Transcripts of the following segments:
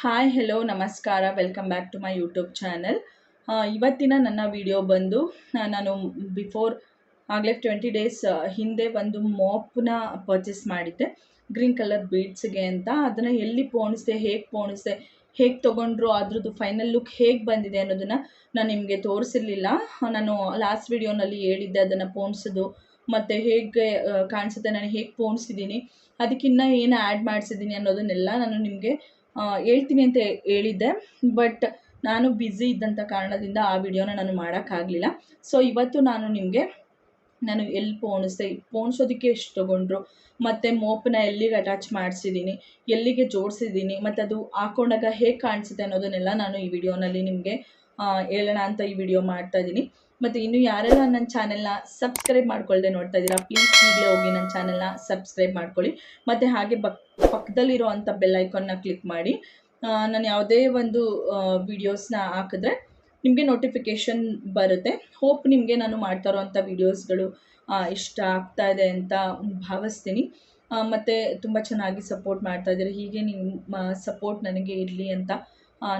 Hi hello ನಮಸ್ಕಾರ. Welcome back to my YouTube channel ಇವತ್ತಿನ ನನ್ನ ವಿಡಿಯೋ ಬಂದು ನಾನು ಬಿಫೋರ್ ಆಗಲೇ ಟ್ವೆಂಟಿ ಡೇಸ್ ಹಿಂದೆ ಒಂದು ಮೋಪ್ನ ಪರ್ಚೇಸ್ ಮಾಡಿದ್ದೆ. ಗ್ರೀನ್ ಕಲರ್ ಬೀಡ್ಸ್ಗೆ ಅಂತ. ಅದನ್ನು ಎಲ್ಲಿ ಪೋಣಿಸಿದೆ, ಹೇಗೆ ಪೋಣಿಸಿದೆ, ಹೇಗೆ ತೊಗೊಂಡ್ರು, ಅದ್ರದ್ದು ಫೈನಲ್ ಲುಕ್ ಹೇಗೆ ಬಂದಿದೆ ಅನ್ನೋದನ್ನು ನಾನು ನಿಮಗೆ ತೋರಿಸಿರ್ಲಿಲ್ಲ. ನಾನು ಲಾಸ್ಟ್ ವಿಡಿಯೋನಲ್ಲಿ ಹೇಳಿದ್ದೆ ಅದನ್ನು ಪೋಣಿಸೋದು, ಮತ್ತು ಹೇಗೆ ಕಾಣಿಸುತ್ತೆ, ನಾನು ಹೇಗೆ ಪೋಣಿಸಿದ್ದೀನಿ, ಅದಕ್ಕಿನ್ನ ಏನು ಆ್ಯಡ್ ಮಾಡಿಸಿದ್ದೀನಿ ಅನ್ನೋದನ್ನೆಲ್ಲ ನಾನು ನಿಮಗೆ ಹೇಳ್ತೀನಿ ಅಂತ ಹೇಳಿದ್ದೆ. ಬಟ್ ನಾನು ಬ್ಯುಸಿ ಇದ್ದಂಥ ಕಾರಣದಿಂದ ಆ ವಿಡಿಯೋನ ನಾನು ಮಾಡೋಕ್ಕಾಗಲಿಲ್ಲ. ಸೊ ಇವತ್ತು ನಾನು ನಿಮಗೆ ನಾನು ಎಲ್ಲಿ ಪೋಣಿಸ್ದೆ, ಪೋಣಿಸೋದಕ್ಕೆ ಎಷ್ಟು ತೊಗೊಂಡ್ರು, ಮತ್ತು ಮೋಪನ್ನ ಎಲ್ಲಿಗೆ ಅಟ್ಯಾಚ್ ಮಾಡಿಸಿದ್ದೀನಿ ಎಲ್ಲಿಗೆ ಜೋಡಿಸಿದ್ದೀನಿ ಮತ್ತು ಅದು ಹಾಕೊಂಡಾಗ ಹೇಗೆ ಕಾಣಿಸುತ್ತೆ ಅನ್ನೋದನ್ನೆಲ್ಲ ನಾನು ಈ ವಿಡಿಯೋನಲ್ಲಿ ನಿಮಗೆ ಹೇಳೋಣ ಅಂತ ಈ ವಿಡಿಯೋ ಮಾಡ್ತಾ ಇದ್ದೀನಿ ಮತ್ತು ಇನ್ನು ಯಾರೆಲ್ಲ ನನ್ನ ಚಾನೆಲ್ನ ಸಬ್ಸ್ಕ್ರೈಬ್ ಮಾಡ್ಕೊಳ್ಳದೆ ನೋಡ್ತಾ ಇದ್ದೀರಾ ಪ್ಲೀಸ್ ಈಗಲೇ ಹೋಗಿ ನನ್ನ ಚಾನೆಲ್ನ ಸಬ್ಸ್ಕ್ರೈಬ್ ಮಾಡ್ಕೊಳ್ಳಿ. ಮತ್ತು ಹಾಗೆ ಬಕ್ ಪಕ್ಕದಲ್ಲಿರೋ ಅಂಥ ಬೆಲ್ ಐಕಾನ್ನ ಕ್ಲಿಕ್ ಮಾಡಿ. ನಾನು ಯಾವುದೇ ಒಂದು ವೀಡಿಯೋಸ್ನ ಹಾಕಿದ್ರೆ ನಿಮಗೆ ನೋಟಿಫಿಕೇಷನ್ ಬರುತ್ತೆ. ಹೋಪ್ ನಿಮಗೆ ನಾನು ಮಾಡ್ತಾ ಇರೋವಂಥ ವೀಡಿಯೋಸ್ಗಳು ಇಷ್ಟ ಆಗ್ತಾ ಇದೆ ಅಂತ ಭಾವಿಸ್ತೀನಿ. ಮತ್ತು ತುಂಬ ಚೆನ್ನಾಗಿ ಸಪೋರ್ಟ್ ಮಾಡ್ತಾ ಇದ್ದೀರಿ. ಹೀಗೆ ನಿಮ್ಮ ಸಪೋರ್ಟ್ ನನಗೆ ಇರಲಿ ಅಂತ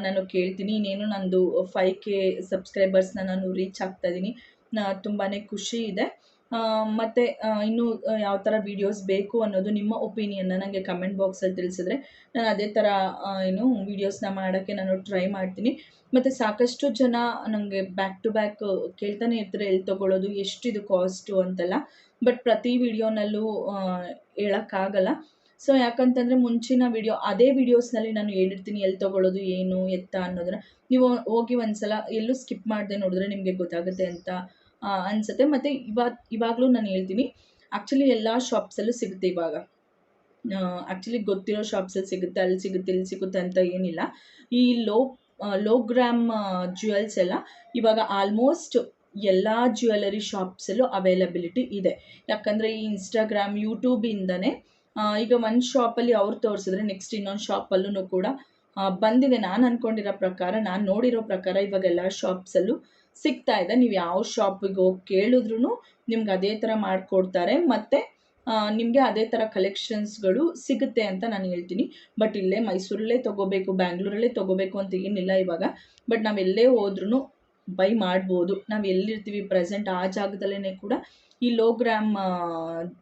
ನಾನು ಕೇಳ್ತೀನಿ. ಇನ್ನೇನು ನಂದು ಫೈವ್ ಕೆ ಸಬ್ಸ್ಕ್ರೈಬರ್ಸ್ನ ನಾನು ರೀಚ್ ಆಗ್ತಾ ಇದ್ದೀನಿ ತುಂಬಾ ಖುಷಿ ಇದೆ. ಮತ್ತು ಇನ್ನೂ ಯಾವ ಥರ ವೀಡಿಯೋಸ್ ಬೇಕು ಅನ್ನೋದು ನಿಮ್ಮ ಒಪಿನಿಯನ್ನ ನನಗೆ ಕಮೆಂಟ್ ಬಾಕ್ಸಲ್ಲಿ ತಿಳಿಸಿದ್ರೆ ನಾನು ಅದೇ ಥರ ಏನು ವೀಡಿಯೋಸ್ನ ಮಾಡೋಕ್ಕೆ ನಾನು ಟ್ರೈ ಮಾಡ್ತೀನಿ. ಮತ್ತು ಸಾಕಷ್ಟು ಜನ ನನಗೆ ಬ್ಯಾಕ್ ಟು ಬ್ಯಾಕ್ ಕೇಳ್ತಾನೆ ಇರ್ತಾರೆ ಎಲ್ಲಿ ತೊಗೊಳ್ಳೋದು ಎಷ್ಟಿದು ಕಾಸ್ಟು ಅಂತೆಲ್ಲ. ಬಟ್ ಪ್ರತಿ ವಿಡಿಯೋನಲ್ಲೂ ಹೇಳೋಕ್ಕಾಗಲ್ಲ. ಸೊ ಯಾಕಂತಂದರೆ ಮುಂಚಿನ ವಿಡಿಯೋ ಅದೇ ವೀಡಿಯೋಸ್ನಲ್ಲಿ ನಾನು ಹೇಳಿರ್ತೀನಿ, ಎಲ್ಲಿ ತೊಗೊಳ್ಳೋದು, ಏನು, ಎತ್ತ ಅನ್ನೋದನ್ನ. ನೀವು ಹೋಗಿ ಒಂದ್ಸಲ ಎಲ್ಲೂ ಸ್ಕಿಪ್ ಮಾಡದೆ ನೋಡಿದ್ರೆ ನಿಮಗೆ ಗೊತ್ತಾಗುತ್ತೆ ಅಂತ ಅನಿಸುತ್ತೆ ಅನ್ಸುತ್ತೆ. ಮತ್ತು ಇವಾಗ, ಇವಾಗಲೂ ನಾನು ಹೇಳ್ತೀನಿ ಆ್ಯಕ್ಚುಲಿ ಎಲ್ಲ ಶಾಪ್ಸಲ್ಲೂ ಸಿಗುತ್ತೆ ಇವಾಗ. ಆ್ಯಕ್ಚುಲಿ ಗೊತ್ತಿರೋ ಶಾಪ್ಸಲ್ಲಿ ಸಿಗುತ್ತೆ, ಅಲ್ಲಿ ಸಿಗುತ್ತೆ, ಇಲ್ಲಿ ಸಿಗುತ್ತೆ ಅಂತ ಏನಿಲ್ಲ. ಈ ಲೋ ಲೋ ಗ್ರಾಮ್ ಜ್ಯುವೆಲ್ಸ್ ಎಲ್ಲ ಇವಾಗ ಆಲ್ಮೋಸ್ಟ್ ಎಲ್ಲ ಜ್ಯುವೆಲರಿ ಶಾಪ್ಸಲ್ಲೂ ಅವೈಲಬಿಲಿಟಿ ಇದೆ. ಯಾಕಂದರೆ ಈ ಇನ್ಸ್ಟಾಗ್ರಾಮ್ ಯೂಟ್ಯೂಬಿಂದನೇ ಈಗ ಒಂದು ಶಾಪಲ್ಲಿ ಅವ್ರು ತೋರಿಸಿದ್ರೆ ನೆಕ್ಸ್ಟ್ ಇನ್ನೊಂದು ಶಾಪಲ್ಲೂ ಕೂಡ ಬಂದಿದೆ. ನಾನು ಅಂದ್ಕೊಂಡಿರೋ ಪ್ರಕಾರ, ನಾನು ನೋಡಿರೋ ಪ್ರಕಾರ ಇವಾಗ ಎಲ್ಲ ಶಾಪ್ಸಲ್ಲೂ ಸಿಗ್ತಾ ಇದೆ. ನೀವು ಯಾವ ಶಾಪಿಗೆ ಹೋಗಿ ಕೇಳಿದ್ರೂ ನಿಮ್ಗೆ ಅದೇ ಥರ ಮಾಡಿಕೊಡ್ತಾರೆ. ಮತ್ತು ನಿಮಗೆ ಅದೇ ಥರ ಕಲೆಕ್ಷನ್ಸ್ಗಳು ಸಿಗುತ್ತೆ ಅಂತ ನಾನು ಹೇಳ್ತೀನಿ. ಬಟ್ ಇಲ್ಲೇ ಮೈಸೂರಲ್ಲೇ ತೊಗೋಬೇಕು, ಬ್ಯಾಂಗ್ಳೂರಲ್ಲೇ ತೊಗೋಬೇಕು ಅಂತ ಏನಿಲ್ಲ ಇವಾಗ. ಬಟ್ ನಾವೆಲ್ಲೇ ಹೋದ್ರೂ ಬೈ ಮಾಡ್ಬೋದು. ನಾವು ಎಲ್ಲಿರ್ತೀವಿ? ಪ್ರೆಸೆಂಟ್ ಆ ಜಾಗದಲ್ಲೇ ಕೂಡ ಈ ಲೋ ಗ್ರಾಮ್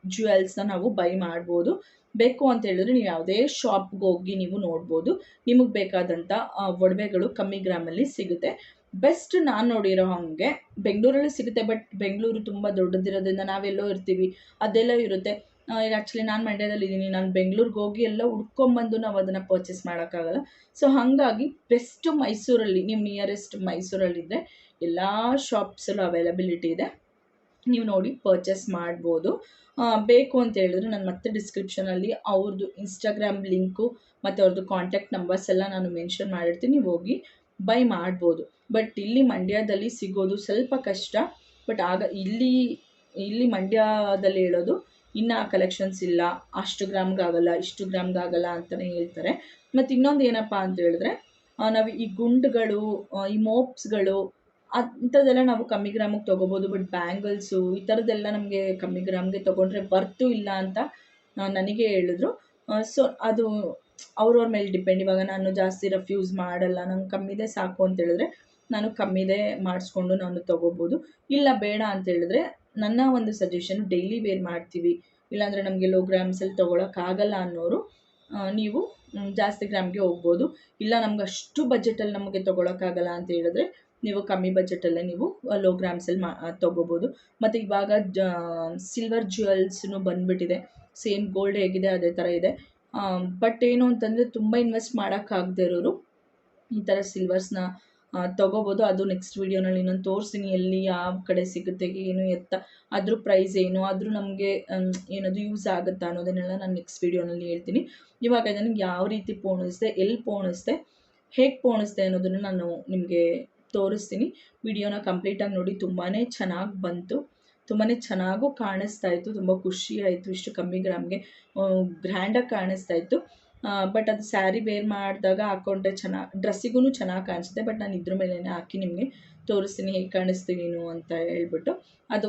ಜ್ಯುವೆಲ್ಸ್ನ ನಾವು ಬೈ ಮಾಡ್ಬೋದು. ಬೇಕು ಅಂತ ಹೇಳಿದ್ರೆ ನೀವು ಯಾವುದೇ ಶಾಪ್ಗೆ ಹೋಗಿ ನೀವು ನೋಡ್ಬೋದು. ನಿಮಗೆ ಬೇಕಾದಂಥ ಒಡವೆಗಳು ಕಮ್ಮಿ ಗ್ರಾಮಲ್ಲಿ ಸಿಗುತ್ತೆ. ಬೆಸ್ಟ್ ನಾನು ನೋಡಿರೋ ಹಾಗೆ, ಬೆಂಗಳೂರಲ್ಲಿ ಸಿಗುತ್ತೆ ಬಟ್ ಬೆಂಗಳೂರು ತುಂಬ ದೊಡ್ಡದಿರೋದ್ರಿಂದ ನಾವೆಲ್ಲೋ ಇರ್ತೀವಿ. ಅದೆಲ್ಲ ಇರುತ್ತೆ. ಈಗ ಆ್ಯಕ್ಚುಲಿ ನಾನು ಮಂಡ್ಯದಲ್ಲಿದ್ದೀನಿ ನಾನು ಬೆಂಗಳೂರಿಗೆ ಹೋಗಿ ಎಲ್ಲ ಹುಡ್ಕೊಂಬಂದು ನಾವು ಅದನ್ನು ಪರ್ಚೇಸ್ ಮಾಡೋಕ್ಕಾಗಲ್ಲ. ಸೊ ಹಾಗಾಗಿ ಬೆಸ್ಟ್ ಮೈಸೂರಲ್ಲಿ ನಿಮ್ಮ ನಿಯರೆಸ್ಟ್ ಮೈಸೂರಲ್ಲಿದ್ದರೆ ಎಲ್ಲ ಶಾಪ್ಸಲ್ಲೂ ಅವೈಲಬಿಲಿಟಿ ಇದೆ. ನೀವು ನೋಡಿ ಪರ್ಚೇಸ್ ಮಾಡ್ಬೋದು. ಬೇಕು ಅಂತ ಹೇಳಿದ್ರೆ ನಾನು ಮತ್ತೆ ಡಿಸ್ಕ್ರಿಪ್ಷನಲ್ಲಿ ಅವ್ರದ್ದು ಇನ್ಸ್ಟಾಗ್ರಾಮ್ ಲಿಂಕು ಮತ್ತು ಅವ್ರದ್ದು ಕಾಂಟ್ಯಾಕ್ಟ್ ನಂಬರ್ಸ್ ಎಲ್ಲ ನಾನು ಮೆನ್ಷನ್ ಮಾಡಿರ್ತೀನಿ. ಹೋಗಿ ಬೈ ಮಾಡ್ಬೋದು. ಬಟ್ ಇಲ್ಲಿ ಮಂಡ್ಯದಲ್ಲಿ ಸಿಗೋದು ಸ್ವಲ್ಪ ಕಷ್ಟ. ಬಟ್ ಆಗ ಇಲ್ಲಿ ಇಲ್ಲಿ ಮಂಡ್ಯದಲ್ಲಿ ಹೇಳೋದು ಇನ್ನು ಆ ಕಲೆಕ್ಷನ್ಸ್ ಇಲ್ಲ, ಅಷ್ಟು ಗ್ರಾಮ್ಗಾಗಲ್ಲ ಇಷ್ಟು ಗ್ರಾಮ್ಗಾಗಲ್ಲ ಅಂತಲೇ ಹೇಳ್ತಾರೆ. ಮತ್ತು ಇನ್ನೊಂದು ಏನಪ್ಪ ಅಂತ ಹೇಳಿದ್ರೆ ನಾವು ಈ ಗುಂಡುಗಳು ಈ ಮೋಪ್ಸ್ಗಳು, ಅಂಥದ್ದೆಲ್ಲ ನಾವು ಕಮ್ಮಿ ಗ್ರಾಮಿಗೆ ತೊಗೋಬೋದು ಬಟ್ ಬ್ಯಾಂಗಲ್ಸು ಈ ಥರದ್ದೆಲ್ಲ ನಮಗೆ ಕಮ್ಮಿ ಗ್ರಾಮ್ಗೆ ತೊಗೊಂಡ್ರೆ ಬರ್ತು ಇಲ್ಲ ಅಂತ ನನಗೆ ಹೇಳಿದ್ರು. ಸೊ ಅದು ಅವ್ರವ್ರ ಮೇಲೆ ಡಿಪೆಂಡ್ ಇವಾಗ ನಾನು ಜಾಸ್ತಿ ರಫ್ಯೂಸ್ ಮಾಡಲ್ಲ, ನಂಗೆ ಕಮ್ಮಿದೆ ಸಾಕು ಅಂತ ಹೇಳಿದ್ರೆ ನಾನು ಕಮ್ಮಿದೆ ಮಾಡಿಸ್ಕೊಂಡು ನಾನು ತೊಗೋಬೋದು. ಇಲ್ಲ ಬೇಡ ಅಂತ ಹೇಳಿದ್ರೆ ನನ್ನ ಒಂದು ಸಜೆಷನ್ ಡೈಲಿ ವೇರ್ ಮಾಡ್ತೀವಿ. ಇಲ್ಲಾಂದರೆ ನಮಗೆ ಲೋ ಗ್ರಾಮ್ಸಲ್ಲಿ ತೊಗೊಳಕ್ಕಾಗಲ್ಲ ಅನ್ನೋರು ನೀವು ಜಾಸ್ತಿ ಗ್ರಾಮ್ಗೆ ಹೋಗ್ಬೋದು. ಇಲ್ಲ ನಮ್ಗೆ ಅಷ್ಟು ಬಜೆಟಲ್ಲಿ ನಮಗೆ ತೊಗೊಳಕ್ಕಾಗಲ್ಲ ಅಂತ ಹೇಳಿದ್ರೆ ನೀವು ಕಮ್ಮಿ ಬಜೆಟಲ್ಲೇ ನೀವು ಲೋ ಗ್ರಾಮ್ಸಲ್ಲಿ ಮಾ ತೊಗೋಬೋದು. ಮತ್ತು ಇವಾಗ, ಜ ಸಿಲ್ವರ್ ಜ್ಯುವೆಲ್ಸ್ನು ಬಂದುಬಿಟ್ಟಿದೆ. ಸೇಮ್ ಗೋಲ್ಡ್ ಹೇಗಿದೆ, ಅದೇ ಥರ ಇದೆ. ಬಟ್ ಏನು ಅಂತಂದರೆ ತುಂಬ ಇನ್ವೆಸ್ಟ್ ಮಾಡೋಕ್ಕಾಗದೇ ಇರೋರು ಈ ಥರ ಸಿಲ್ವರ್ಸ್ನ ತೊಗೋಬೋದು. ಅದು ನೆಕ್ಸ್ಟ್ ವೀಡಿಯೋನಲ್ಲಿ ನಾನು ತೋರಿಸ್ತೀನಿ. ಎಲ್ಲಿ ಯಾವ ಕಡೆ ಸಿಗುತ್ತೆ, ಏನು ಎತ್ತ, ಅದ್ರ ಪ್ರೈಸ್ ಏನು ಆದರೂ ನಮಗೆ ಏನದು ಯೂಸ್ ಆಗುತ್ತಾ ಅನ್ನೋದನ್ನೆಲ್ಲ ನಾನು ನೆಕ್ಸ್ಟ್ ವೀಡಿಯೋನಲ್ಲಿ ಹೇಳ್ತೀನಿ. ಇವಾಗ ನನಗೆ ಯಾವ ರೀತಿ ಪೋಣಿಸ್ದೆ, ಎಲ್ಲಿ ಪೋಣಿಸ್ದೆ, ಹೇಗೆ ಪೋಣಿಸ್ದೆ ಅನ್ನೋದನ್ನು ನಾನು ನಿಮಗೆ ತೋರಿಸ್ತೀನಿ. ವಿಡಿಯೋನ ಕಂಪ್ಲೀಟಾಗಿ ನೋಡಿ ತುಂಬಾ ಚೆನ್ನಾಗಿ ಬಂತು. ತುಂಬಾ ಚೆನ್ನಾಗೂ ಕಾಣಿಸ್ತಾ ಇತ್ತು. ತುಂಬ ಖುಷಿ ಆಯಿತು. ಇಷ್ಟು ಕಮ್ಮಿ ಗ್ರಾಮ್ಗೆ ಗ್ರ್ಯಾಂಡಾಗಿ ಕಾಣಿಸ್ತಾ ಇತ್ತು. ಬಟ್ ಅದು ಸ್ಯಾರಿ ಬೇರ್ ಮಾಡಿದಾಗ ಹಾಕ್ಕೊಂಡ್ರೆ ಚೆನ್ನಾಗಿ ಡ್ರೆಸ್ಸಿಗೂ ಚೆನ್ನಾಗಿ ಕಾಣಿಸುತ್ತೆ ಬಟ್ ನಾನು ಇದ್ರ ಮೇಲೆ ಹಾಕಿ ನಿಮಗೆ ತೋರಿಸ್ತೀನಿ, ಹೇಗೆ ಕಾಣಿಸ್ತೀನಿ ನೀನು ಅಂತ ಹೇಳ್ಬಿಟ್ಟು. ಅದು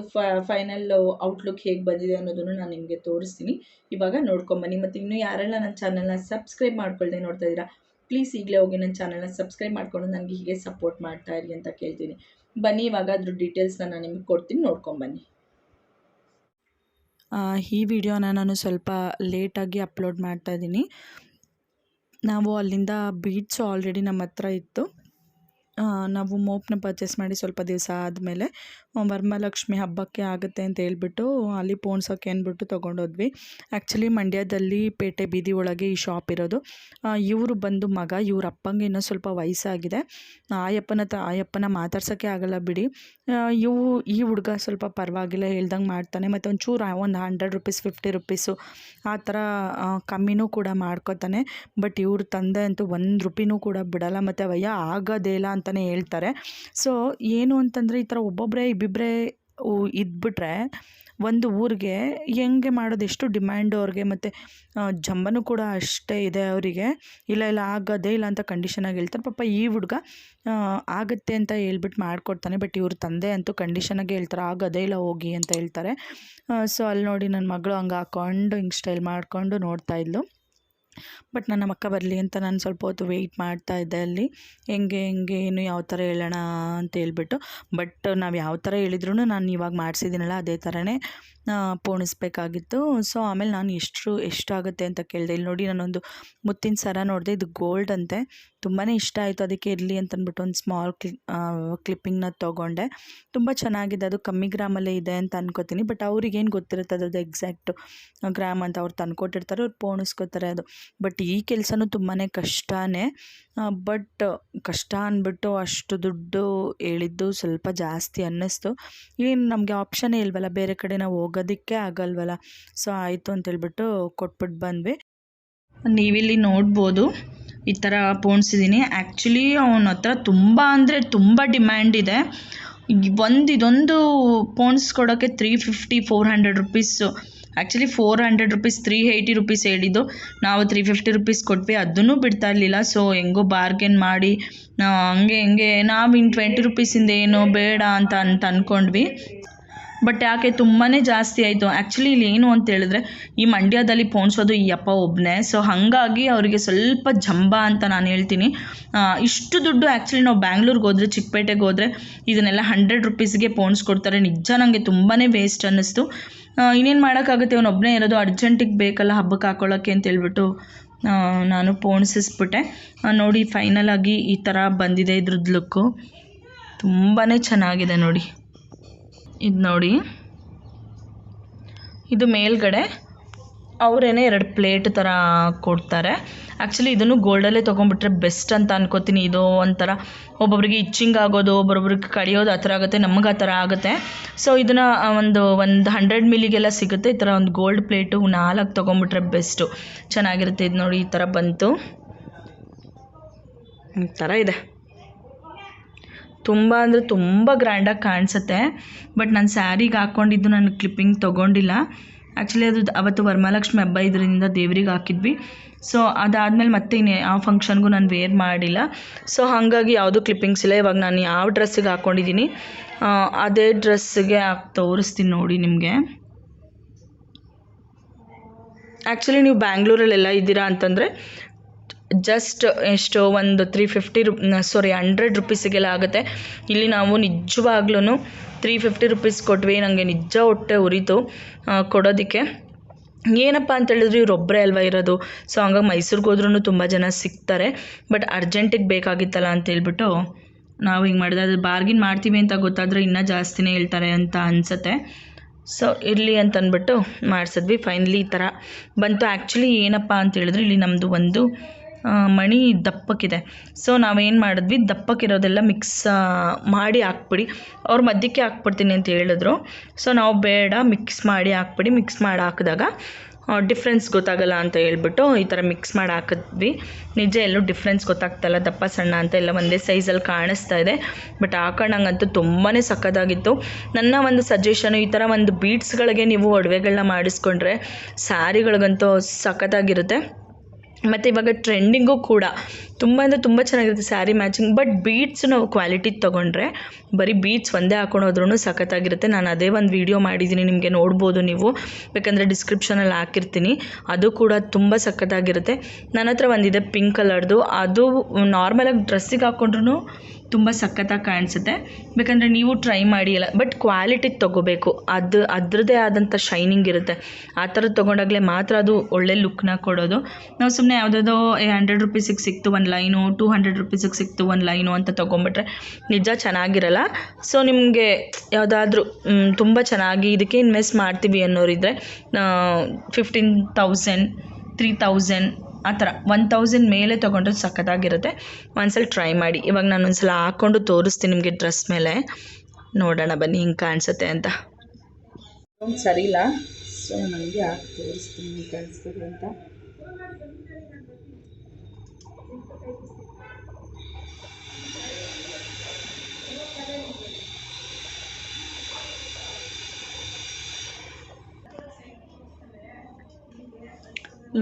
ಫೈನಲ್ ಔಟ್ಲುಕ್ ಹೇಗೆ ಬಂದಿದೆ ಅನ್ನೋದನ್ನು ನಾನು ನಿಮಗೆ ತೋರಿಸ್ತೀನಿ. ಇವಾಗ ನೋಡ್ಕೊಂಬನ್ನಿ ಮತ್ತು ಇನ್ನೂ ಯಾರೆಲ್ಲ ನನ್ನ ಚಾನಲ್ನ ಸಬ್ಸ್ಕ್ರೈಬ್ ಮಾಡ್ಕೊಳ್ದೆ ನೋಡ್ತಾ ಇದ್ದೀರಾ ಪ್ಲೀಸ್ ಈಗಲೇ ಹೋಗಿ ನನ್ನ ಚಾನಲ್ನ ಸಬ್ಸ್ಕ್ರೈಬ್ ಮಾಡಿಕೊಂಡು ನನಗೆ ಹೀಗೆ ಸಪೋರ್ಟ್ ಮಾಡ್ತಾ ಇರಿ ಅಂತ ಕೇಳ್ತೀನಿ. ಬನ್ನಿ, ಇವಾಗ ಅದ್ರ ಡೀಟೇಲ್ಸ್ನ ನಾನು ನಿಮಗೆ ಕೊಡ್ತೀನಿ ನೋಡ್ಕೊಂಬನ್ನಿ ಈ ವಿಡಿಯೋನ ನಾನು ಸ್ವಲ್ಪ ಲೇಟಾಗಿ ಅಪ್ಲೋಡ್ ಮಾಡ್ತಾ ಇದ್ದೀನಿ. ನಾವು ಅಲ್ಲಿಂದ ಬೀಡ್ಸು ಆಲ್ರೆಡಿ ನಮ್ಮ ಹತ್ರ ಇತ್ತು. ನಾವು ಮೋಪ್ನ ಪರ್ಚೇಸ್ ಮಾಡಿ ಸ್ವಲ್ಪ ದಿವಸ ಆದಮೇಲೆ ವರಮಹಾಲಕ್ಷ್ಮಿ ಹಬ್ಬಕ್ಕೆ ಆಗುತ್ತೆ ಅಂತ ಹೇಳ್ಬಿಟ್ಟು ಅಲ್ಲಿ ಪೋಣ್ಸೋಕ್ಕೆ ಅಂದ್ಬಿಟ್ಟು ತೊಗೊಂಡೋದ್ವಿ. ಆ್ಯಕ್ಚುಲಿ ಮಂಡ್ಯದಲ್ಲಿ ಪೇಟೆ ಬೀದಿ ಒಳಗೆ ಈ ಶಾಪ್ ಇರೋದು. ಇವರು ಬಂದು ಮಗ, ಇವ್ರ ಅಪ್ಪಂಗೆ ಇನ್ನೂ ಸ್ವಲ್ಪ ವಯಸ್ಸಾಗಿದೆ. ಆಯಪ್ಪನ ತ, ಆಯಪ್ಪನ ಮಾತಾಡ್ಸೋಕ್ಕೆ ಆಗಲ್ಲ ಬಿಡಿ. ಇವು, ಈ ಹುಡುಗ ಸ್ವಲ್ಪ ಪರವಾಗಿಲ್ಲ, ಹೇಳ್ದಂಗೆ ಮಾಡ್ತಾನೆ. ಮತ್ತು ಒಂಚೂರು ಒಂದು ಹಂಡ್ರೆಡ್ ರುಪೀಸ್ ಫಿಫ್ಟಿ ರುಪೀಸು ಆ ಥರ ಕಮ್ಮಿನೂ ಕೂಡ ಮಾಡ್ಕೋತಾನೆ. ಬಟ್ ಇವ್ರ ತಂದೆ ಅಂತೂ ಒಂದು ರುಪಿನೂ ಕೂಡ ಬಿಡಲ್ಲ. ಮತ್ತು ಅವಯ್ಯ, ಆಗೋದೇ ಇಲ್ಲ ಅಂತಲೇ ಹೇಳ್ತಾರೆ. ಸೊ ಏನು ಅಂತಂದರೆ ಈ ಥರ ಒಬ್ಬೊಬ್ಬರೇ ಇಬ್ಬಿಬ್ಬರೇ ಇದ್ಬಿಟ್ರೆ ಒಂದು ಊರಿಗೆ ಹೆಂಗೆ ಮಾಡೋದು, ಎಷ್ಟು ಡಿಮ್ಯಾಂಡು ಅವ್ರಿಗೆ ಮತ್ತು ಜಂಬನೂ ಕೂಡ ಅಷ್ಟೇ ಇದೆ ಅವರಿಗೆ. ಇಲ್ಲ ಇಲ್ಲ, ಆಗೋದೇ ಇಲ್ಲ ಅಂತ ಕಂಡೀಷನಾಗಿ ಹೇಳ್ತಾರೆ. ಪಾಪ ಈ ಹುಡುಗ ಆಗುತ್ತೆ ಅಂತ ಹೇಳ್ಬಿಟ್ಟು ಮಾಡಿಕೊಡ್ತಾನೆ, ಬಟ್ ಇವ್ರ ತಂದೆ ಅಂತೂ ಕಂಡೀಷನಾಗೆ ಹೇಳ್ತಾರೆ, ಆಗೋದೇ ಇಲ್ಲ, ಹೋಗಿ ಅಂತ ಹೇಳ್ತಾರೆ. ಸೊ ಅಲ್ಲಿ ನೋಡಿ ನನ್ನ ಮಗಳು ಹಂಗೆ ಹಾಕ್ಕೊಂಡು ಹಿಂಗೆ ಸ್ಟೈಲ್ ಮಾಡಿಕೊಂಡು ನೋಡ್ತಾ ಇದ್ಲು. ಬಟ್ ನನ್ನ ಅಕ್ಕ ಬರಲಿ ಅಂತ ನಾನು ಸ್ವಲ್ಪ ಹೊತ್ತು ವೆಯ್ಟ್ ಮಾಡ್ತಾ ಇದ್ದೆ ಅಲ್ಲಿ. ಹೆಂಗೆ ಹೆಂಗೆ, ಏನು ಯಾವ ಥರ ಹೇಳೋಣ ಅಂತ ಹೇಳ್ಬಿಟ್ಟು. ಬಟ್ ನಾವು ಯಾವ ಥರ ಹೇಳಿದ್ರು ನಾನು ಇವಾಗ ಮಾಡಿಸಿದ್ದೀನಲ್ಲ ಅದೇ ಥರನೇ ಪೋಣಿಸ್ಬೇಕಾಗಿತ್ತು. ಸೊ ಆಮೇಲೆ ನಾನು ಎಷ್ಟು ಎಷ್ಟಾಗುತ್ತೆ ಅಂತ ಕೇಳಿದೆ. ಇಲ್ಲಿ ನೋಡಿ ನಾನೊಂದು ಮುತ್ತಿನ ಸರ ನೋಡಿದೆ, ಇದು ಗೋಲ್ಡ್ ಅಂತೆ. ತುಂಬಾ ಇಷ್ಟ ಆಯಿತು ಅದಕ್ಕೆ ಇರಲಿ ಅಂತಂದ್ಬಿಟ್ಟು ಒಂದು ಸ್ಮಾಲ್ ಕ್ಲಿ ಕ್ಲಿಪ್ಪಿಂಗ್ನ ತೊಗೊಂಡೆ. ತುಂಬ ಚೆನ್ನಾಗಿದೆ. ಅದು ಕಮ್ಮಿ ಗ್ರಾಮಲ್ಲೇ ಇದೆ ಅಂತ ಅನ್ಕೋತೀನಿ. ಬಟ್ ಅವ್ರಿಗೇನು ಗೊತ್ತಿರುತ್ತೆ ಅದು ಎಕ್ಸಾಕ್ಟು ಗ್ರಾಮ್ ಅಂತ ಅವ್ರು ತಂದ್ಕೊಟ್ಟಿರ್ತಾರೆ, ಅವ್ರು ಪೋಣಿಸ್ಕೋತಾರೆ ಅದು. ಬಟ್ ಈ ಕೆಲಸನೂ ತುಂಬಾ ಕಷ್ಟನೇ. ಬಟ್ ಕಷ್ಟ ಅಂದ್ಬಿಟ್ಟು ಅಷ್ಟು ದುಡ್ಡು ಹೇಳಿದ್ದು ಸ್ವಲ್ಪ ಜಾಸ್ತಿ ಅನ್ನಿಸ್ತು. ಏನು ನಮಗೆ ಆಪ್ಷನ್ನೇ ಇಲ್ವಲ್ಲ, ಬೇರೆ ಕಡೆ ನಾವು ಹೋಗೋದಕ್ಕೆ ಆಗಲ್ವಲ್ಲ. ಸೊ ಆಯಿತು ಅಂತೇಳ್ಬಿಟ್ಟು ಕೊಟ್ಬಿಟ್ಟು ಬಂದ್ವಿ. ನೀವಿಲ್ಲಿ ನೋಡ್ಬೋದು. ಈ ಥರ ಪೋಣಿಸಿದ್ದೀನಿ ಆ್ಯಕ್ಚುಲಿ ಅವನ ಹತ್ರ ತುಂಬ ಅಂದರೆ ತುಂಬ ಡಿಮ್ಯಾಂಡ್ ಇದೆ. ಒಂದು ಇದೊಂದು ಪೋಣಿಸ್ಕೊಡೋಕ್ಕೆ three fifty four hundred rupees actually four hundred rupees three eighty rupees ಹೇಳಿದ್ದು. ನಾವು ತ್ರೀ ಫಿಫ್ಟಿ ರುಪೀಸ್ ಕೊಟ್ವಿ. ಅದನ್ನು ಬಿಡ್ತಾ ಇರಲಿಲ್ಲ. ಸೊ ಹೆಂಗೋ ಬಾರ್ಗೇನ್ ಮಾಡಿ ಹಂಗೆ ಹಿಂಗೆ ನಾವು ಇನ್ನು ಟ್ವೆಂಟಿ ರುಪೀಸಿಂದ ಏನೋ ಬೇಡ ಅಂತ ಅಂತ ಅಂದ್ಕೊಂಡ್ವಿ ಬಟ್ ಯಾಕೆ ತುಂಬಾ ಜಾಸ್ತಿ ಆಯಿತು? ಆ್ಯಕ್ಚುಲಿ ಇಲ್ಲಿ ಏನು ಅಂತ ಹೇಳಿದ್ರೆ, ಈ ಮಂಡ್ಯದಲ್ಲಿ ಪೋಣಿಸೋದು ಈ ಅಪ್ಪ ಒಬ್ಬನೇ ಸೊ ಹಾಗಾಗಿ ಅವರಿಗೆ ಸ್ವಲ್ಪ ಜಂಬ ಅಂತ ನಾನು ಹೇಳ್ತೀನಿ. ಇಷ್ಟು ದುಡ್ಡು ಆ್ಯಕ್ಚುಲಿ ನಾವು ಬ್ಯಾಂಗ್ಳೂರ್ಗೆ ಹೋದರೆ ಚಿಕ್ಕಪೇಟೆಗೆ ಹೋದರೆ, ಇದನ್ನೆಲ್ಲ ಹಂಡ್ರೆಡ್ ರುಪೀಸ್ಗೆ ಪೋಣಿಸ್ಕೊಡ್ತಾರೆ. ನಿಜ ನನಗೆ ತುಂಬಾ ವೇಸ್ಟ್ ಅನ್ನಿಸ್ತು. ಇನ್ನೇನು ಮಾಡೋಕ್ಕಾಗುತ್ತೆ? ಅವನೊಬ್ಬನೇ ಇರೋದು ಅರ್ಜೆಂಟಿಗೆ ಬೇಕಲ್ಲ ಹಬ್ಬಕ್ಕೆ ಹಾಕೊಳ್ಳೋಕ್ಕೆ ಅಂತ ಹೇಳ್ಬಿಟ್ಟು ನಾನು ಪೋಣಿಸಿಸ್ಬಿಟ್ಟೆ. ನೋಡಿ ಫೈನಲ್ ಆಗಿ ಈ ಥರ ಬಂದಿದೆ ಇದ್ರದ್ದು ಲುಕ್ಕು ತುಂಬಾ ಚೆನ್ನಾಗಿದೆ ನೋಡಿ. ಇದು ನೋಡಿ. ಇದು ಮೇಲ್ಗಡೆ ಅವರೇನೆ ಎರಡು ಪ್ಲೇಟ್ ಥರ ಕೊಡ್ತಾರೆ. ಆ್ಯಕ್ಚುಲಿ ಇದನ್ನು ಗೋಲ್ಡಲ್ಲೇ ತೊಗೊಂಡ್ಬಿಟ್ರೆ ಬೆಸ್ಟ್ ಅಂತ ಅನ್ಕೋತೀನಿ. ಇದು ಒಂಥರ ಒಬ್ಬೊಬ್ರಿಗೆ ಇಚ್ಚಿಂಗ್ ಆಗೋದು, ಒಬ್ಬೊಬ್ರಿಗೆ ಕಡಿಯೋದು ಆ ಥರ ಆಗುತ್ತೆ, ನಮಗೆ ಆ ಥರ ಆಗುತ್ತೆ. ಸೊ ಇದನ್ನು ಒಂದು ಒಂದು ಹಂಡ್ರೆಡ್ ಮಿಲಿಗೆಲ್ಲ ಸಿಗುತ್ತೆ. ಈ ಥರ ಒಂದು ಗೋಲ್ಡ್ ಪ್ಲೇಟು ನಾಲ್ಕು ತೊಗೊಂಡ್ಬಿಟ್ರೆ ಬೆಸ್ಟು ಚೆನ್ನಾಗಿರುತ್ತೆ. ಇದು ನೋಡಿ ಈ ಥರ ಬಂತು. ಈ ಥರ ಇದೆ. ತುಂಬ ಅಂದರೆ ತುಂಬ ಗ್ರ್ಯಾಂಡಾಗಿ ಕಾಣಿಸುತ್ತೆ. ಬಟ್ ನಾನು ಸ್ಯಾರಿಗೆ ಹಾಕ್ಕೊಂಡಿದ್ದು ನಾನು ಕ್ಲಿಪ್ಪಿಂಗ್ ತೊಗೊಂಡಿಲ್ಲ. ಆ್ಯಕ್ಚುಲಿ ಅದು ಅವತ್ತು ವರಮಹಾಲಕ್ಷ್ಮಿ ಹಬ್ಬ ಇದರಿಂದ ದೇವ್ರಿಗೆ ಹಾಕಿದ್ವಿ. ಸೊ ಅದಾದಮೇಲೆ ಮತ್ತೆ ಇನ್ನು ಯಾವ ಫಂಕ್ಷನ್ಗೂ ನಾನು ವೇರ್ ಮಾಡಿಲ್ಲ. ಸೊ ಹಾಗಾಗಿ ಯಾವುದೂ ಕ್ಲಿಪ್ಪಿಂಗ್ಸ್ ಇಲ್ಲ. ಇವಾಗ ನಾನು ಯಾವ ಡ್ರೆಸ್ಸಿಗೆ ಹಾಕ್ಕೊಂಡಿದ್ದೀನಿ ಅದೇ ಡ್ರೆಸ್ಸಿಗೆ ಹಾಕಿ ತೋರಿಸ್ತೀನಿ ನೋಡಿ ನಿಮಗೆ. ಆ್ಯಕ್ಚುಲಿ ನೀವು ಬ್ಯಾಂಗ್ಳೂರಲ್ಲೆಲ್ಲ ಇದ್ದೀರಾ ಅಂತಂದರೆ ಜಸ್ಟ್ ಎಷ್ಟು ಒಂದು ತ್ರೀ ಫಿಫ್ಟಿ ರು ಸಾರಿ ಹಂಡ್ರೆಡ್ ರುಪೀಸಿಗೆಲ್ಲ ಆಗುತ್ತೆ. ಇಲ್ಲಿ ನಾವು ನಿಜವಾಗ್ಲೂ ತ್ರೀ ಫಿಫ್ಟಿ ರುಪೀಸ್ ಕೊಟ್ವಿ ನನಗೆ ನಿಜ ಹೊಟ್ಟೆ ಉರಿತು ಕೊಡೋದಕ್ಕೆ. ಏನಪ್ಪ ಅಂತ ಹೇಳಿದ್ರು ಇವರೊಬ್ಬರೇ ಅಲ್ವಾ ಇರೋದು. ಸೊ ಹಂಗಾಗಿ ಮೈಸೂರಿಗೆ ಹೋದ್ರೂ ತುಂಬ ಜನ ಸಿಗ್ತಾರೆ ಬಟ್ ಅರ್ಜೆಂಟಿಗೆ ಬೇಕಾಗಿತ್ತಲ್ಲ ಅಂತ ಹೇಳ್ಬಿಟ್ಟು ನಾವು ಹಿಂಗೆ ಮಾಡಿದೆ. ಅದು ಬಾರ್ಗಿನ್ ಮಾಡ್ತೀವಿ ಅಂತ ಗೊತ್ತಾದರೆ ಇನ್ನೂ ಜಾಸ್ತಿನೇ ಹೇಳ್ತಾರೆ ಅಂತ ಅನಿಸುತ್ತೆ. ಸೊ ಇರಲಿ ಅಂತ ಅಂದ್ಬಿಟ್ಟು ಮಾಡಿಸಿದ್ವಿ. ಫೈನಲಿ ಈ ಥರ ಬಂತು. ಆ್ಯಕ್ಚುಲಿ ಏನಪ್ಪ ಅಂತ ಹೇಳಿದ್ರೆ ಇಲ್ಲಿ ನಮ್ಮದು ಒಂದು ಮಣಿ ದಪ್ಪಕ್ಕಿದೆ. ಸೊ ನಾವೇನು ಮಾಡಿದ್ವಿ? ದಪ್ಪಕ್ಕಿರೋದೆಲ್ಲ ಮಿಕ್ಸ್ ಮಾಡಿ ಹಾಕ್ಬಿಡಿ. ಅವ್ರು ಮಧ್ಯಕ್ಕೆ ಹಾಕ್ಬಿಡ್ತೀನಿ ಅಂತ ಹೇಳಿದ್ರು. ಸೊ ನಾವು ಬೇಡ ಮಿಕ್ಸ್ ಮಾಡಿ ಹಾಕ್ಬಿಡಿ. ಮಿಕ್ಸ್ ಮಾಡಿ ಹಾಕಿದಾಗ ಡಿಫ್ರೆನ್ಸ್ ಗೊತ್ತಾಗಲ್ಲ ಅಂತ ಹೇಳ್ಬಿಟ್ಟು ಈ ಥರ ಮಿಕ್ಸ್ ಮಾಡಿ ಹಾಕಿದ್ವಿ. ನಿಜ ಎಲ್ಲೂ ಡಿಫ್ರೆನ್ಸ್ ಗೊತ್ತಾಗ್ತಲ್ಲ ದಪ್ಪ, ಸಣ್ಣ ಅಂತ ಎಲ್ಲ ಒಂದೇ ಸೈಜಲ್ಲಿ ಕಾಣಿಸ್ತಾ ಇದೆ. ಬಟ್ ಹಾಕೊಂಡಂಗಂತೂ ತುಂಬಾ ಸಖತ್ತಾಗಿತ್ತು. ನನ್ನ ಒಂದು ಸಜೆಷನು ಈ ಥರ ಒಂದು ಬೀಟ್ಸ್ಗಳಿಗೆ ನೀವು ಒಡವೆಗಳನ್ನ ಮಾಡಿಸ್ಕೊಂಡ್ರೆ ಸ್ಯಾರಿಗಳಿಗಂತೂ ಸಖತ್ತಾಗಿರುತ್ತೆ. ಮತ್ತು ಇವಾಗ ಟ್ರೆಂಡಿಂಗು ಕೂಡ ತುಂಬ ಅಂದರೆ ತುಂಬ ಚೆನ್ನಾಗಿರುತ್ತೆ ಸ್ಯಾರಿ ಮ್ಯಾಚಿಂಗ್, ಬಟ್ ಬೀಡ್ಸ್ ನಾವು ಕ್ವಾಲಿಟಿ ತೊಗೊಂಡ್ರೆ, ಬರೀ ಬೀಡ್ಸ್ ಒಂದೇ ಹಾಕೊಂಡು ಹೋದ್ರೂ ಸಖತ್ತಾಗಿರುತ್ತೆ. ನಾನು ಅದೇ ಒಂದು ವೀಡಿಯೋ ಮಾಡಿದ್ದೀನಿ ನಿಮಗೆ ನೋಡ್ಬೋದು ನೀವು. ಬೇಕಂದರೆ ಡಿಸ್ಕ್ರಿಪ್ಷನಲ್ಲಿ ಹಾಕಿರ್ತೀನಿ. ಅದು ಕೂಡ ತುಂಬ ಸಖತ್ತಾಗಿರುತ್ತೆ. ನನ್ನ ಹತ್ರ ಒಂದಿದೆ ಪಿಂಕ್ ಕಲರ್ದು ಅದು ನಾರ್ಮಲಾಗಿ ಡ್ರೆಸ್ಸಿಗೆ ಹಾಕ್ಕೊಂಡ್ರು ತುಂಬ ಸಖತ್ತಾಗಿ ಕಾಣಿಸುತ್ತೆ. ಬೇಕಂದರೆ ನೀವು ಟ್ರೈ ಮಾಡಿ ಎಲ್ಲ ಬಟ್ ಕ್ವಾಲಿಟಿ ತೊಗೋಬೇಕು. ಅದು, ಅದರದ್ದೇ ಆದಂಥ ಶೈನಿಂಗ್ ಇರುತ್ತೆ. ಆ ಥರದ್ದು ತೊಗೊಂಡಾಗಲೇ ಮಾತ್ರ ಅದು ಒಳ್ಳೆ ಲುಕ್ನ ಕೊಡೋದು. ನಾವು ಸುಮ್ಮನೆ ಯಾವುದಾದೋ ಏ ಹಂಡ್ರೆಡ್ ರುಪೀಸಿಗೆ ಸಿಕ್ತು ಒಂದು ಲೈನು ಟೂ ಹಂಡ್ರೆಡ್ ರುಪೀಸಿಗೆ ಸಿಕ್ತು ಒಂದು ಲೈನು ಅಂತ ತೊಗೊಂಬಿಟ್ರೆ ನಿಜ ಚೆನ್ನಾಗಿರಲ್ಲ. ಸೊ ನಿಮಗೆ ಯಾವುದಾದ್ರೂ ತುಂಬ ಚೆನ್ನಾಗಿ ಇದಕ್ಕೆ ಇನ್ವೆಸ್ಟ್ ಮಾಡ್ತೀವಿ ಅನ್ನೋರಿದ್ರೆ ಫಿಫ್ಟೀನ್ ತೌಸಂಡ್ ತ್ರೀ ತೌಸಂಡ್ ಆ ಥರ ಒನ್ ತೌಸಂಡ್ ಮೇಲೆ ತೊಗೊಂಡ್ರೆ ಸಖತ್ತಾಗಿರುತ್ತೆ. ಒಂದ್ಸಲ ಟ್ರೈ ಮಾಡಿ. ಇವಾಗ ನಾನು ಒಂದ್ಸಲ ಹಾಕ್ಕೊಂಡು ತೋರಿಸ್ತೀನಿ ನಿಮಗೆ ಡ್ರೆಸ್ ಮೇಲೆ. ನೋಡೋಣ ಬನ್ನಿ ಹಿಂಗೆ ಕಾಣಿಸುತ್ತೆ ಅಂತ. ಸರಿ ಇಲ್ಲ. ಸೊ ನನಗೆ ಹಾಕಿ, ತೋರಿಸ್ತೀನಿ ಅಂತ.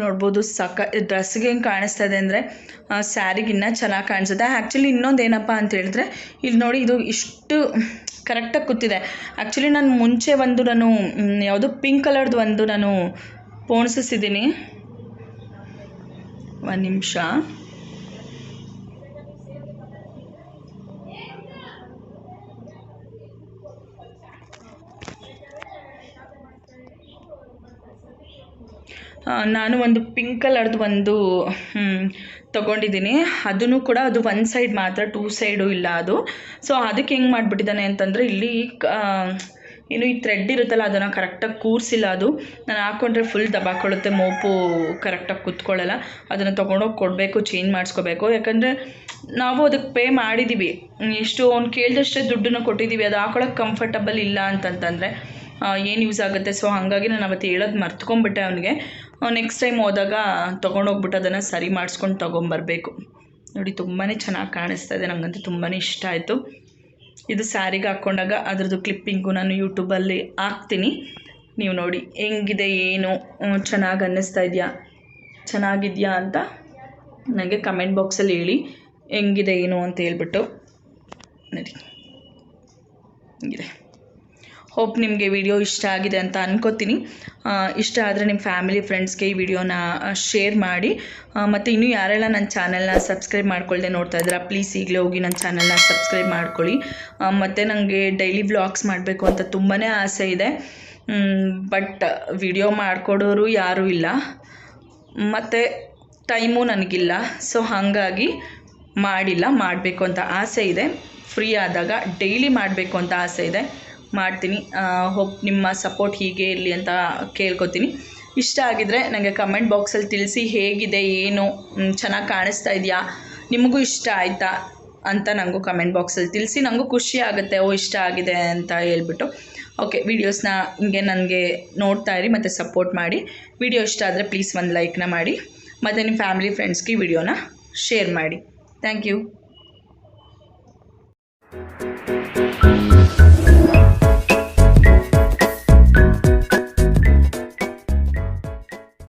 ನೋಡ್ಬೋದು ಸಕ ಡ್ರೆಸ್ಗೆ ಹೆಂಗೆ ಕಾಣಿಸ್ತಾ ಇದೆ ಅಂದರೆ ಸ್ಯಾರಿಗೆ ಇನ್ನೂ ಚೆನ್ನಾಗಿ ಕಾಣಿಸುತ್ತೆ. ಆ್ಯಕ್ಚುಲಿ ಇನ್ನೊಂದು ಏನಪ್ಪ ಅಂತ ಹೇಳಿದ್ರೆ ಇಲ್ಲಿ ನೋಡಿ ಇದು ಇಷ್ಟು ಕರೆಕ್ಟಾಗಿ ಕೂತಿದೆ. ಆ್ಯಕ್ಚುಲಿ ನಾನು ಮುಂಚೆ ಒಂದು ನಾನು ಯಾವುದು ಪಿಂಕ್ ಕಲರ್ದು ಒಂದು ನಾನು ಪೋಣಿಸಿದ್ದೀನಿ ಒಂದು ನಿಮಿಷ. ನಾನು ಒಂದು ಪಿಂಕ್ ಕಲರ್ದು ಒಂದು ತೊಗೊಂಡಿದ್ದೀನಿ. ಅದನ್ನು ಕೂಡ ಅದು ಒನ್ ಸೈಡ್ ಮಾತ್ರ ಟೂ ಸೈಡು ಇಲ್ಲ ಅದು. ಸೊ ಅದಕ್ಕೆ ಹೆಂಗೆ ಮಾಡಿಬಿಟ್ಟಿದ್ದಾನೆ ಅಂತಂದರೆ ಇಲ್ಲಿ ಏನು ಈ ಥ್ರೆಡ್ ಇರುತ್ತಲ್ಲ, ಅದನ್ನು ಕರೆಕ್ಟಾಗಿ ಕೂರಿಸಿಲ್ಲ ಅದು. ನಾನು ಹಾಕ್ಕೊಂಡ್ರೆ ಫುಲ್ ದಬಾಕೊಳ್ಳುತ್ತೆ ಮೋಪು ಕರೆಕ್ಟಾಗಿ ಕೂತ್ಕೊಳ್ಳಲ್ಲ. ಅದನ್ನು ತೊಗೊಂಡೋಗಿ ಕೊಡಬೇಕು ಚೇಂಜ್ ಮಾಡಿಸ್ಕೋಬೇಕು. ಯಾಕಂದರೆ ನಾವು ಅದಕ್ಕೆ ಪೇ ಮಾಡಿದ್ದೀವಿ ಎಷ್ಟು ಅವ್ನು ಕೇಳಿದಷ್ಟೇ ದುಡ್ಡನ್ನು ಕೊಟ್ಟಿದ್ದೀವಿ ಅದು ಹಾಕೊಳ್ಳೋಕೆ ಕಂಫರ್ಟಬಲ್ ಇಲ್ಲ ಅಂತಂತಂದರೆ ಏನು ಯೂಸ್ ಆಗುತ್ತೆ? ಸೊ ಹಾಗಾಗಿ ನಾನು ಅವತ್ತು ಹೇಳೋದು ಮರ್ತ್ಕೊಂಡ್ಬಿಟ್ಟೆ ಅವನಿಗೆ. ನೆಕ್ಸ್ಟ್ ಟೈಮ್ ಹೋದಾಗ ತೊಗೊಂಡೋಗ್ಬಿಟ್ಟು ಅದನ್ನು ಸರಿ ಮಾಡಿಸ್ಕೊಂಡು ತೊಗೊಂಬರ್ಬೇಕು. ನೋಡಿ ತುಂಬಾ ಚೆನ್ನಾಗಿ ಕಾಣಿಸ್ತಾ ಇದೆ. ನನಗಂತೂ ತುಂಬಾ ಇಷ್ಟ ಆಯಿತು. ಇದು ಸ್ಯಾರಿಗೆ ಹಾಕ್ಕೊಂಡಾಗ ಅದ್ರದ್ದು ಕ್ಲಿಪ್ಪಿಂಗು ನಾನು ಯೂಟ್ಯೂಬಲ್ಲಿ ಹಾಕ್ತೀನಿ. ನೀವು ನೋಡಿ, ಹೆಂಗಿದೆ, ಏನು ಚೆನ್ನಾಗಿ ಅನ್ನಿಸ್ತಾ ಇದೆಯಾ? ಚೆನ್ನಾಗಿದೆಯಾ ಅಂತ ನನಗೆ ಕಮೆಂಟ್ ಬಾಕ್ಸಲ್ಲಿ ಹೇಳಿ. ಹೆಂಗಿದೆ, ಏನು ಅಂತ ಹೇಳ್ಬಿಟ್ಟು ನೋಡಿ. ಹಿಂಗಿದೆ. ಹೋಪ್ ನಿಮಗೆ ವಿಡಿಯೋ ಇಷ್ಟ ಆಗಿದೆ ಅಂತ ಅನ್ಕೋತೀನಿ. ಇಷ್ಟ ಆದರೆ ನಿಮ್ಮ ಫ್ಯಾಮಿಲಿ ಫ್ರೆಂಡ್ಸ್ಗೆ ಈ ವಿಡಿಯೋನ ಶೇರ್ ಮಾಡಿ. ಮತ್ತು ಇನ್ನೂ ಯಾರೆಲ್ಲ ನನ್ನ ಚಾನಲ್ನ ಸಬ್ಸ್ಕ್ರೈಬ್ ಮಾಡ್ಕೊಳ್ಳದೆ ನೋಡ್ತಾ ಇದ್ದೀರಾ ಪ್ಲೀಸ್ ಈಗಲೇ ಹೋಗಿ ನನ್ನ ಚಾನಲ್ನ ಸಬ್ಸ್ಕ್ರೈಬ್ ಮಾಡ್ಕೊಳ್ಳಿ. ಮತ್ತು ನನಗೆ ಡೈಲಿ ವ್ಲಾಗ್ಸ್ ಮಾಡಬೇಕು ಅಂತ ತುಂಬಾ ಆಸೆ ಇದೆ. ಬಟ್ ವಿಡಿಯೋ ಮಾಡಿಕೊಡೋರು ಯಾರೂ ಇಲ್ಲ. ಮತ್ತು ಟೈಮು ನನಗಿಲ್ಲ. ಸೊ ಹಾಗಾಗಿ ಮಾಡಿಲ್ಲ, ಮಾಡಬೇಕು ಅಂತ ಆಸೆ ಇದೆ. ಫ್ರೀ ಆದಾಗ ಡೈಲಿ ಮಾಡಬೇಕು ಅಂತ ಆಸೆ ಇದೆ. ಮಾಡ್ತೀನಿ. ಹೋಪ್ ನಿಮ್ಮ ಸಪೋರ್ಟ್ ಹೀಗೆ ಇರಲಿ ಅಂತ ಕೇಳ್ಕೊತೀನಿ. ಇಷ್ಟ ಆಗಿದರೆ ನನಗೆ ಕಮೆಂಟ್ ಬಾಕ್ಸಲ್ಲಿ ತಿಳಿಸಿ ಹೇಗಿದೆ, ಏನು ಚೆನ್ನಾಗಿ ಕಾಣಿಸ್ತಾ ಇದೆಯಾ, ನಿಮಗೂ ಇಷ್ಟ ಆಯಿತಾ ಅಂತ ನನಗೂ ಕಮೆಂಟ್ ಬಾಕ್ಸಲ್ಲಿ ತಿಳಿಸಿ ನನಗೂ ಖುಷಿ ಆಗುತ್ತೆ, ಓ, ಇಷ್ಟ ಆಗಿದೆ ಅಂತ ಹೇಳ್ಬಿಟ್ಟು. ಓಕೆ ವೀಡಿಯೋಸ್ನ ಹಿಂಗೆ ನನಗೆ ನೋಡ್ತಾ ಇರಿ, ಮತ್ತು ಸಪೋರ್ಟ್ ಮಾಡಿ. ವಿಡಿಯೋ ಇಷ್ಟ ಆದರೆ ಪ್ಲೀಸ್ ಒಂದು ಲೈಕ್ನ ಮಾಡಿ. ಮತ್ತು ನಿಮ್ಮ ಫ್ಯಾಮಿಲಿ ಫ್ರೆಂಡ್ಸ್ಗೆ ವಿಡಿಯೋನ ಶೇರ್ ಮಾಡಿ. Thank you